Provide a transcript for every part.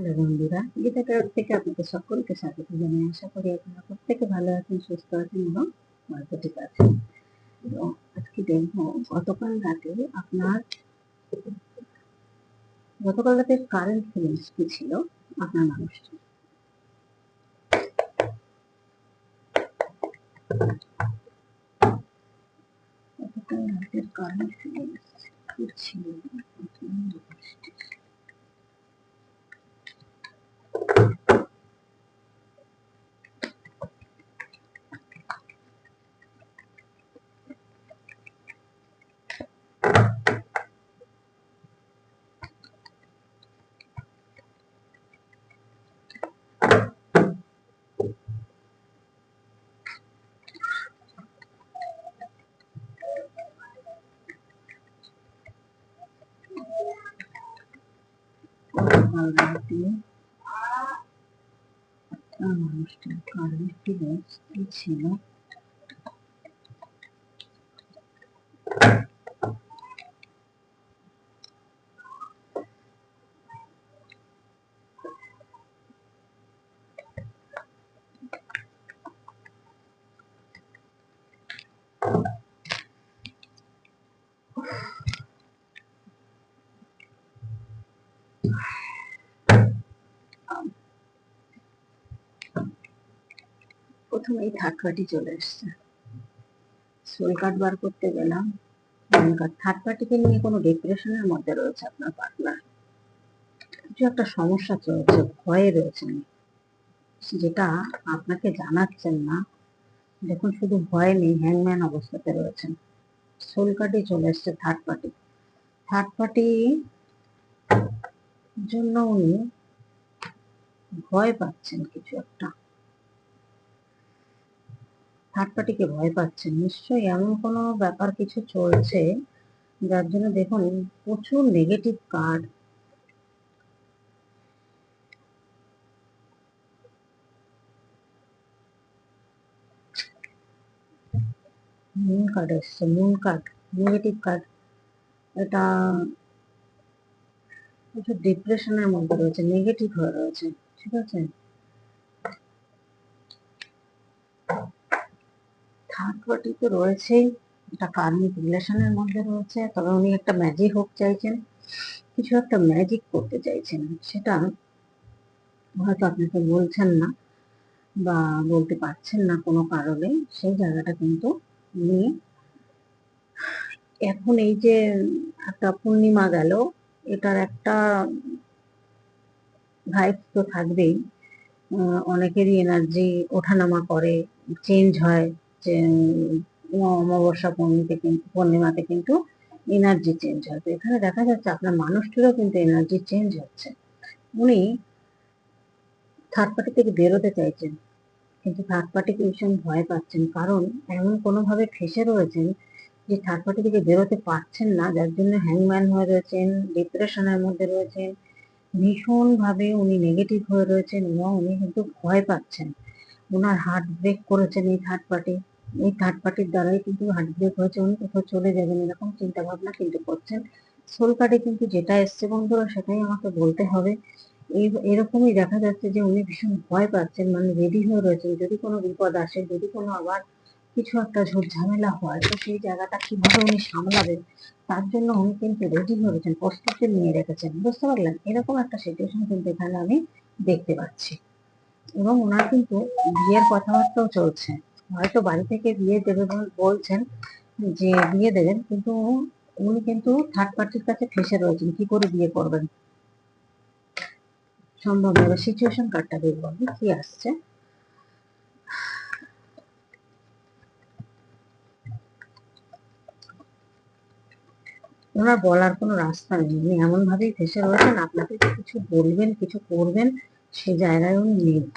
Hello বন্ধুরা Gita tower থেকে আপনাদের সকলকে স্বাগত জানাই। আশা করি আপনারা প্রত্যেকে ভালো আছেন, সুস্থ আছেন এবং পজিটিভ আছেন। আজকে দেখব, গতকাল রাতে আপনার গতকাল রাতে কারেন্ট ফিলিংস কি ছিল? আপনার মানুষটি গতকাল রাতের কারেন্ট ফিলিংস কি ছিল? আপনার মানুষটির? গতকাল রাতে কারণ একটি ব্যস্ত ফিলিংস কি ছিল প্রথমেই থার্ড পার্টি চলে এসছে। সোল কার্ড বার করতে গেলাম। থার্ড পার্টিকে নিয়ে কোনো ডিপ্রেশনের মধ্যে রয়েছে আপনার পার্টনার কিছু একটা সমস্যা চলছে, ভয়ে রয়েছেন। যেটা আপনাকে জানাচ্ছেন না। দেখুন, শুধু ভয় নেই হ্যাংম্যান অবস্থাতে রয়েছেন। সোল কার্ডে চলে এসছে থার্ড পার্টি থার্ড পার্টি জন্য উনি ভয় পাচ্ছেন কিছু একটা। থার্ড ভয় পাচ্ছেন নিশ্চয়ই এমন কোনো ব্যাপার কিছু চলছে, যার জন্য দেখুন প্রচুর নেগেটিভ কার্ড মুন কার্ড এসছে মুন কার্ড নেগেটিভ কার্ড এটা প্রচুর ডিপ্রেশনের মধ্যে রয়েছে নেগেটিভ হয়ে রয়েছে, ঠিক আছে থার্ড পার্টি তো রয়েছেই একটা কার্মিক রিলেশনের মধ্যে রয়েছে, তবে উনি একটা ম্যাজিক হোক চাইছেন, কিছু একটা ম্যাজিক করতে চাইছেন, সেটা হয়তো আপনাকে বলছেন না, বা বলতে পারছেন না কোনো কারণে, সেই জায়গাটা কিন্তু উনি এখন এই যে একটা পূর্ণিমা গেল, এটার একটা ভাইব তো থাকবেই অনেকেরই এনার্জি ওঠানামা করে চেঞ্জ হয় যে অমাবস্যা পূর্ণিমাতে কিন্তু পূর্ণিমাতে কিন্তু এনার্জি চেঞ্জ হয়। তো এখানে দেখা যাচ্ছে আপনার মানুষটিরও কিন্তু এনার্জি চেঞ্জ হচ্ছে। উনি থার্ড পার্টি থেকে বেরোতে চাইছেন, কিন্তু থার্ড পার্টিকে ভীষণ ভয় পাচ্ছেন, কারণ এমন কোনোভাবে ফেসে রয়েছেন যে থার্ড পার্টি থেকে বেরোতে পারছেন না, যার জন্য হ্যাংম্যান হয়ে রয়েছেন ডিপ্রেশনের মধ্যে রয়েছেন, ভীষণভাবে উনি নেগেটিভ হয়ে রয়েছেন এবং উনি কিন্তু ভয় পাচ্ছেন। ওনার হার্ট ব্রেক করেছেন এই থার্ড পার্টি এই থার্ড পার্টির দ্বারাই কিন্তু হার্ট ব্রেক হয়েছে, উনি কোথাও চলে যাবেন এরকম চিন্তা ভাবনা কিন্তু করছেন। সোল কার্ডে কিন্তু যেটা এসছে বন্ধুরা, সেটাই আমাকে বলতে হবে। এই, এরকমই দেখা যাচ্ছে যে উনি ভীষণ ভয় পাচ্ছেন মানে রেডি হয়ে রয়েছেন। যদি কোনো বিপদ আসে, যদি কোনো আবার কিছু একটা ঝামেলা হয়, তো সেই জায়গাটা কীভাবে উনি সামলাবেন, তার জন্য উনি কিন্তু রেডি হয়ে রয়েছেন, প্রস্তুতি নিয়ে রেখেছেন। বুঝতে পারলেন? এরকম একটা সিচুয়েশন কিন্তু এখানে আমি দেখতে পাচ্ছি। এবং ওনার কিন্তু বিয়ের কথাবার্তাও চলছে। হয়তো বাড়ি থেকে বিয়ে দেবে বল- বলছেন যে বিয়ে দেবেন, কিন্তু উনি কিন্তু থার্ড পার্টির কাছে ফেসে রয়েছেন। কি করে বিয়ে করবেন? সম্ভব নয় সিচুয়েশন কার্ডটা দেখব আমি, কি আসছে। ওনার বলার কোনো রাস্তা নেই। উনি এমন ভাবেই ফেসে রয়েছেন, আপনাকে কিছু বলবেন, কিছু করবেন, সে জায়গায় উনি নেই।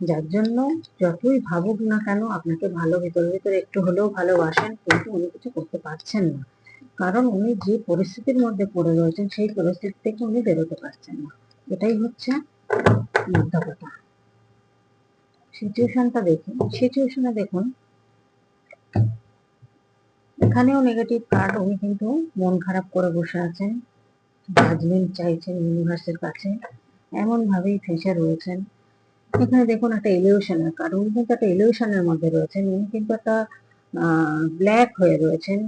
যার জন্য যতই ভাবুক না কেন আপনাকে ভালো ভেতরে ভেতরে একটু হলেও ভালোবাসেন, কিন্তু উনি কিছু করতে পারছেন না। কারণ উনি যে পরিস্থিতির মধ্যে পড়ে রয়েছেন, সেই পরিস্থিতি থেকে উনি বেরোতে পারছেন না। এটাই হচ্ছে মোদ্দা সিচুয়েশনটা দেখুন, সিচুয়েশনে দেখুন, এখানেও নেগেটিভ কার্ড উনি কিন্তু মন খারাপ করে বসে আছেন জাজমেন্ট চাইছেন ইউনিভার্সের কাছে এমন ভাবেই ফেসে রয়েছেন। এখানে দেখুন একটা ইলিউশনের কারণ। উনি কিন্তু একটা ইলিউশনের মধ্যে রয়েছেন। উনি কিন্তু একটা ব্ল্যাক হয়ে রয়েছেন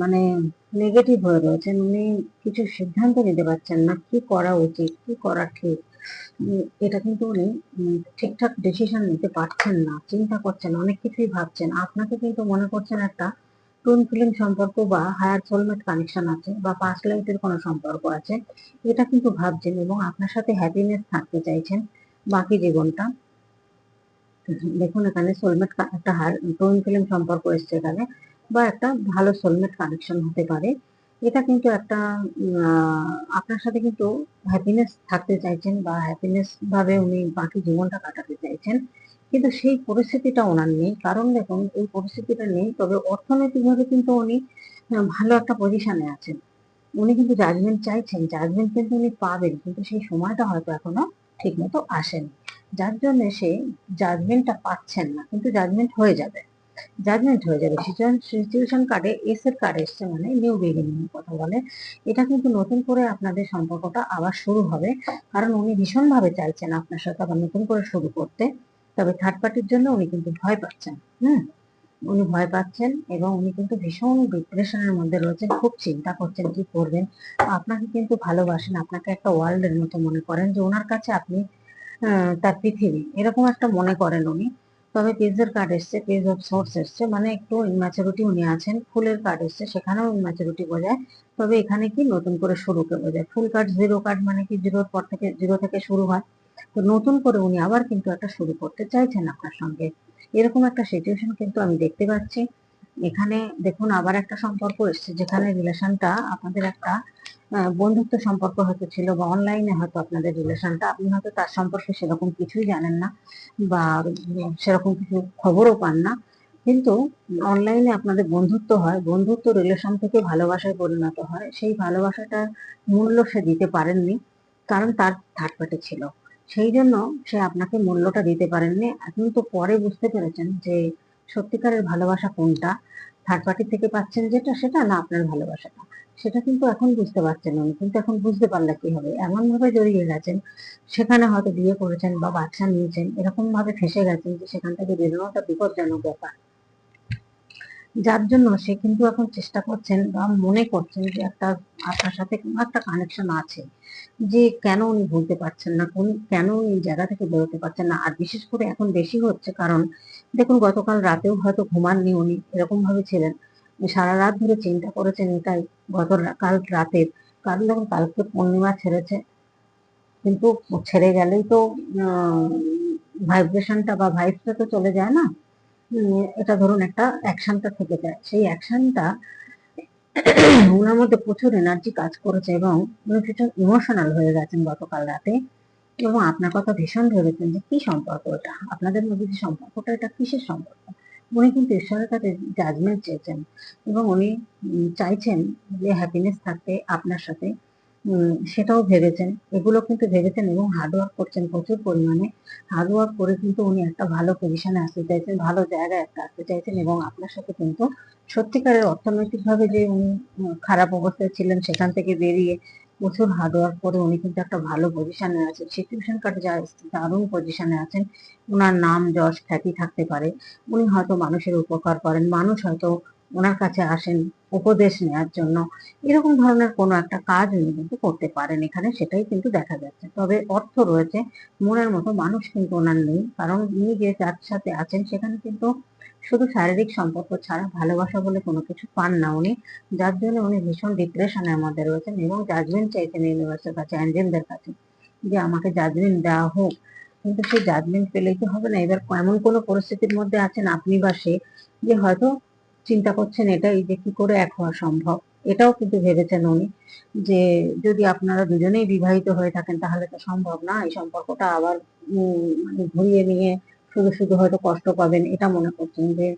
মানে নেগেটিভ হয়ে রয়েছেন। উনি কিছু সিদ্ধান্ত নিতে পারছেন না। কি করা উচিত? কি করা ঠিক? এটা কিন্তু উনি ঠিকঠাক ডিসিশন নিতে পারছেন না, চিন্তা করছেন, অনেক কিছুই ভাবছেন। আপনাকে কিন্তু মনে করছেন একটা টুন ফিল্ম সম্পর্ক বা হায়ার সোলমেট কানেকশন আছে বা পাস্ট লাইফের কোনো সম্পর্ক আছে। এটা কিন্তু ভাবছেন এবং আপনার সাথে হ্যাপিনেস থাকতে চাইছেন। বাকি জীবনটা। দেখুন এখানে সোলমেট একটা টুন ফিল্ম সম্পর্ক এসছে এখানে, বা একটা ভালো সোলমেট কানেকশন হতে পারে। এটা কিন্তু একটা আপনার সাথে কিন্তু হ্যাপিনেস থাকতে চাইছেন বা হ্যাপিনেস ভাবে উনি বাকি জীবনটা কাটাতে চাইছেন। কিন্তু সেই পরিস্থিতিটা ওনার নেই। কারণ দেখুন, এই পরিস্থিতিটা নেই, তবে অর্থনৈতিকভাবে কিন্তু উনি ভালো একটা পজিশনে আছেন। উনি কিন্তু জাজমেন্ট চাইছেন জাজমেন্ট কিন্তু উনি পাবেন, কিন্তু সেই সময়টা হয়তো এখনও ঠিক মতো আসেনি। যার জন্য সে জাজমেন্টটা পাচ্ছেন না, কিন্তু জাজমেন্ট হয়ে যাবে। জাজমেন্ট হয়ে যাবে। সিচুয়েশন কার্ডে এস এর কার্ড এসছে মানে নিউ বিগিনিং কথা বলে। এটা কিন্তু নতুন করে আপনাদের সম্পর্কটা আবার শুরু হবে। কারণ উনি ভীষণভাবে চাইছেন আপনার সাথে আবার নতুন করে শুরু করতে। তবে থার্ড পার্টির জন্য উনি কিন্তু ভয় পাচ্ছেন। হুম? উনি ভয় পাচ্ছেন এবং উনি কিন্তু ভীষণ ডিপ্রেশনের মধ্যে রয়েছেন, খুব চিন্তা করছেন কি করবেন। আপনাকে কিন্তু ভালোবাসেন, আপনাকে একটা ওয়ার্ল্ডের মতো মনে করেন যে ওনার কাছে আপনি তার পৃথিবী। এরকম একটা মনে করেন উনি। তবে পেজের কার্ড এসছে পেজ অফ সোর্স এসছে মানে একটু ইম্যাচুরিটি উনি আছেন, ফুলের কার্ড এসছে, সেখানেও ইম্যাচুরিটি বোঝায় তবে এখানে কি নতুন করে শুরুকে বোঝায় ফুল কার্ড জিরো কার্ড মানে কি জিরোর পর থেকে জিরো থেকে শুরু হয়। তো নতুন করে উনি আবার কিন্তু একটা শুরু করতে চাইছেন আপনার সঙ্গে। এরকম একটা সিচুয়েশন কিন্তু আমি দেখতে পাচ্ছি। এখানে দেখুন আবার একটা সম্পর্ক এসছে, যেখানে রিলেশনটা আপনাদের একটা বন্ধুত্ব সম্পর্ক হয়তো ছিল বা অনলাইনে হয়তো আপনাদের রিলেশনটা আপনি হয়তো তার সম্পর্কে সেরকম কিছুই জানেন না বা সেরকম কিছু খবরও পান না। কিন্তু অনলাইনে আপনাদের বন্ধুত্ব হয়, বন্ধুত্ব রিলেশন থেকে ভালোবাসায় পরিণত হয়। সেই ভালোবাসাটার মূল্য সে দিতে পারেননি, কারণ তার থার্ড পার্টি ছিল। সেই জন্য সে আপনাকে মূল্যটা দিতে পারেননি। এখন তো পরে বুঝতে পেরেছেন যে সত্যিকারের ভালোবাসা কোনটা? থার্ড পার্টি থেকে পাচ্ছেন যেটা, সেটা না আপনার ভালোবাসাটা? সেটা কিন্তু এখন বুঝতে পারছেন উনি, কিন্তু এখন বুঝতে পারলে কি হবে? এমন ভাবে জড়িয়ে গেছেন, সেখানে হয়তো বিয়ে করেছেন বা বাচ্চা নিয়েছেন এরকম ভাবে ফেসে গেছেন যে সেখান থেকে বেরোনোটা বিপজ্জনক ব্যাপার। যার জন্য সে কিন্তু এখন চেষ্টা করছেন বা মনে করছেন যে একটা আপনার সাথে কোনো একটা কানেকশন আছে, যে কেন উনি ভুলতে পারছেন না, কোন, কেন এই জায়গা থেকে বেরোতে পারছেন না, আর বিশেষ করে এখন বেশি হচ্ছে কারণ দেখুন গতকাল রাতেও হয়তো ঘুমাননি উনি, এরকম ভাবে ছিলেন। সারা রাত ধরে চিন্তা করেছেন এটাই গত কাল রাতের কারণ দেখুন কালকে পূর্ণিমা ছেড়েছে, কিন্তু ছেড়ে গেলেই তো ভাইব্রেশনটা বা ভাইবসটা তো চলে যায় না। এটা ধরুন একটা অ্যাকশনটা থেকে যায়। সেই অ্যাকশনটা ওনার মধ্যে প্রচুর এনার্জি কাজ করেছে এবং উনি ভীষণ ইমোশনাল হয়ে গেছেন গতকাল রাতে এবং আপনার কথা ভীষণ ভেবেছেন যে কি সম্পর্ক এটা? আপনাদের মধ্যে যে সম্পর্কটা, এটা কিসের সম্পর্ক? উনি কিন্তু ঈশ্বরের কাছে জাজমেন্ট চেয়েছেন এবং উনি চাইছেন যে হ্যাপিনেস থাকতে আপনার সাথে সেটাও ভেবেছেন। এগুলো কিন্তু ভেবেছেন এবং হার্ডওয়ার্ক করছেন প্রচুর পরিমাণে। হার্ডওয়ার্ক করে কিন্তু উনি একটা ভালো পজিশনে আসতে চাইছেন, ভালো জায়গায় একটা আসতে চাইছেন এবং আপনার সাথে কিন্তু সত্যিকারের অর্থনৈতিকভাবে যে উনি খারাপ অবস্থায় ছিলেন সেখান থেকে বেরিয়ে প্রচুর হার্ডওয়ার্ক করে উনি কিন্তু একটা ভালো পজিশনে আছেন। সিচুয়েশন কার্ডে দারুণ পজিশনে আছেন। ওনার নাম যশ খ্যাতি থাকতে পারে। উনি হয়তো মানুষের উপকার করেন। মানুষ হয়তো ওনার কাছে আসেন, উপদেশ নেওয়ার জন্য। এরকম ধরনের কোনো একটা কাজ উনি কিন্তু করতে পারেন এখানে, সেটাই কিন্তু দেখা যাচ্ছে। তবে অর্থ রয়েছে, মনের মতো মানুষ কিন্তু ওনার নেই। কারণ উনি যে যার সাথে আছেন, সেখানে কিন্তু শুধু শারীরিক সম্পর্ক ছাড়া ভালোবাসা বলে কোনো কিছু পান না উনি। যার জন্য উনি ভীষণ ডিপ্রেশনের মধ্যে রয়েছেন এবং জাজমেন্ট চাইছেন ইউনিভার্সের কাছে, অ্যাঞ্জেলদের কাছে, যে আমাকে জাজমেন্ট দেওয়া হোক। কিন্তু সেই জাজমেন্ট পেলেই তো হবে না। এবার এমন কোনো পরিস্থিতির মধ্যে আছেন আপনি বা সে, যে হয়তো চিন্তা করছেন এটাই যে কি করে এক হওয়া সম্ভব? এটাও কিন্তু ভেবেছেন উনি যে যদি আপনারা দুজনেই বিবাহিত হয়ে থাকেন তাহলে তো সম্ভব না। এই সম্পর্কটা আবার মানে ঘুরিয়ে নিয়ে শুধু শুধু হয়তো কষ্ট পাবেন এটা মনে করছেন যে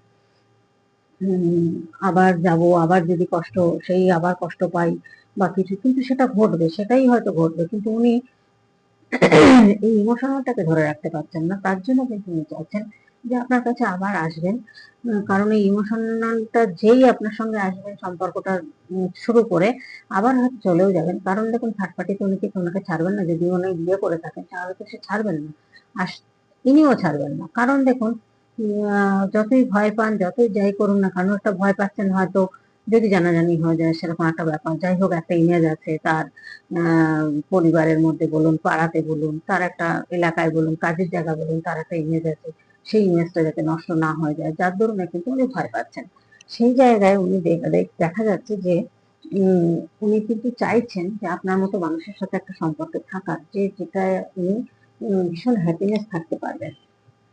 আবার যাব, আবার যদি কষ্ট, সেই আবার কষ্ট পাই বা কিছু। কিন্তু সেটা ঘটবে, সেটাই হয়তো ঘটবে। কিন্তু উনি এই ইমোশনালটাকে ধরে রাখতে পারছেন না। তার জন্য কিন্তু উনি চাইছেন যে আপনার কাছে আবার আসবেন কারণ এই ইমোশনালটা যেই আপনার সঙ্গে আসবেন, সম্পর্কটা শুরু করে আবার হয়তো চলেও যাবেন। কারণ দেখুন থার্ড পার্টিতে উনি কিন্তু ওনাকে ছাড়বেন না? যদি উনি বিয়ে করে থাকেন, তাহলে তো সে ছাড়বেন না। আর ইনিও ছাড়বেন না। কারণ দেখুন যতই ভয় পান, যতই যাই করুন না কারণ একটা ভয় পাচ্ছেন হয়তো যদি জানাজানি হয়ে যায়, সেরকম একটা ব্যাপার। যাই হোক, একটা ইমেজ আছে তার পরিবারের মধ্যে বলুন, পাড়াতে বলুন, তার একটা এলাকায় বলুন, কাজের জায়গা বলুন, তার একটা ইমেজ আছে। সেই ইমেজটা যাতে নষ্ট না হয়ে যায়, যার দরুন কিন্তু উনি ভয় পাচ্ছেন। সেই জায়গায় উনি দেখা যাচ্ছে যে উনি কিন্তু চাইছেন যে আপনার মতো মানুষের সাথে একটা সম্পর্কে থাকার, যে যেটা উনি ভীষণ হ্যাপিনেস থাকতে পারবেন।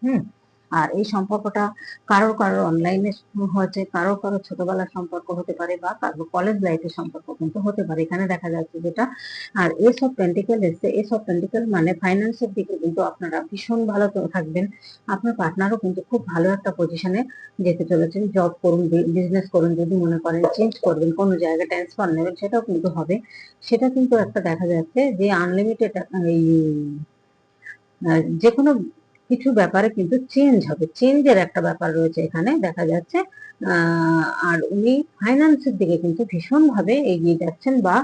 হুম? আর এই সম্পর্কটা কারোর কারোর অনলাইনে হয়েছে, কারোর কারোর ছোটবেলার সম্পর্ক হতে পারে বা কারও কলেজ লাইফের সম্পর্ক কিন্তু হতে পারে। এখানে দেখা যাচ্ছে যেটা, আর এসব পেন্টিকেল এসছে এসব পেন্টিকেল মানে ফাইন্যান্সের দিকে কিন্তু আপনারা ভীষণ ভালো থাকবেন। আপনার পার্টনারও কিন্তু খুব ভালো একটা পজিশনে যেতে চলেছেন। জব করুন বিজনেস করুন, যদি মনে করেন চেঞ্জ করবেন, কোনো জায়গায় ট্রান্সফার নেবেন, সেটাও কিন্তু হবে। সেটা কিন্তু একটা দেখা যাচ্ছে যে আনলিমিটেড এই যে কোনো কিছু ব্যাপারে কিন্তু চেঞ্জ হবে। চেঞ্জের একটা ব্যাপার রয়েছে এখানে, দেখা যাচ্ছে। আর উনি ফাইন্যান্সের দিকে কিন্তু ভীষণ ভাবে এগিয়ে যাচ্ছেন বা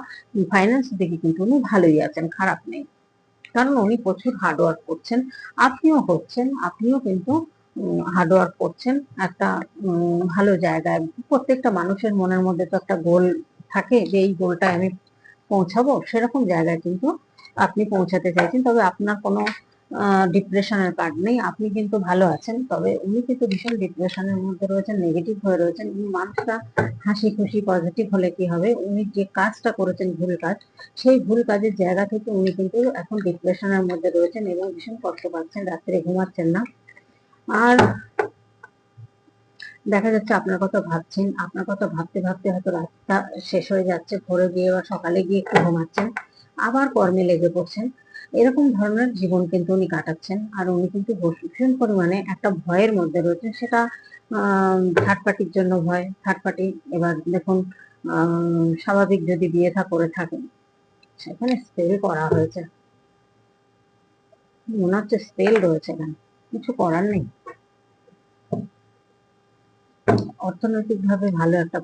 ফাইন্যান্সের দিকে কিন্তু উনি ভালোই আছেন, খারাপ নেই। কারণ উনি প্রচুর হার্ডওয়ার্ক করছেন। আপনিও হচ্ছেন আপনিও কিন্তু হার্ডওয়ার্ক করছেন। একটা ভালো জায়গায়। প্রত্যেকটা মানুষের মনের মধ্যে তো একটা গোল থাকে যে এই গোলটা আমি পৌঁছাবো। সেরকম জায়গায় কিন্তু আপনি পৌঁছাতে চাইছেন। তবে আপনার কোনো ডিপ্রেশনের কার্ড নেই। আপনি কিন্তু ভালো আছেন, তবে উনি কিন্তু ভীষণ ডিপ্রেশনের মধ্যে রয়েছেন নেগেটিভ হয়ে রয়েছেন। উনি মানুষটা হাসি খুশি পজিটিভ হলে কি হবে? উনি যে কাজটা করেছেন, ভুল কাজ, সেই ভুল কাজের জায়গা থেকে উনি কিন্তু এখন ডিপ্রেশনের মধ্যে রয়েছেন এবং ভীষণ কষ্ট পাচ্ছেন, রাত্রে ঘুমাচ্ছেন না। আর দেখা যাচ্ছে আপনার কথা ভাবছেন, আপনার কথা ভাবতে ভাবতে হয়তো রাতটা শেষ হয়ে যাচ্ছে, ভোরে গিয়ে বা সকালে গিয়ে একটু ঘুমাচ্ছেন, আবার কর্মে লেগে পড়ছেন। এরকম ধরনের জীবন কিন্তু উনি কাটাচ্ছেন। আর উনি কিন্তু ভীষণ পরিমাণে একটা ভয়ের মধ্যে রয়েছেন। সেটা থার্ড পার্টির জন্য ভয়। থার্ড পার্টি এবার দেখুন স্বাভাবিক যদি বিয়ে থা, করে থাকেন সেখানে স্পেল করা হয়েছে। মনে হচ্ছে স্পেল রয়েছে এখানে কিছু করার নেই। অর্থনৈতিক ভাবে ভালো একটা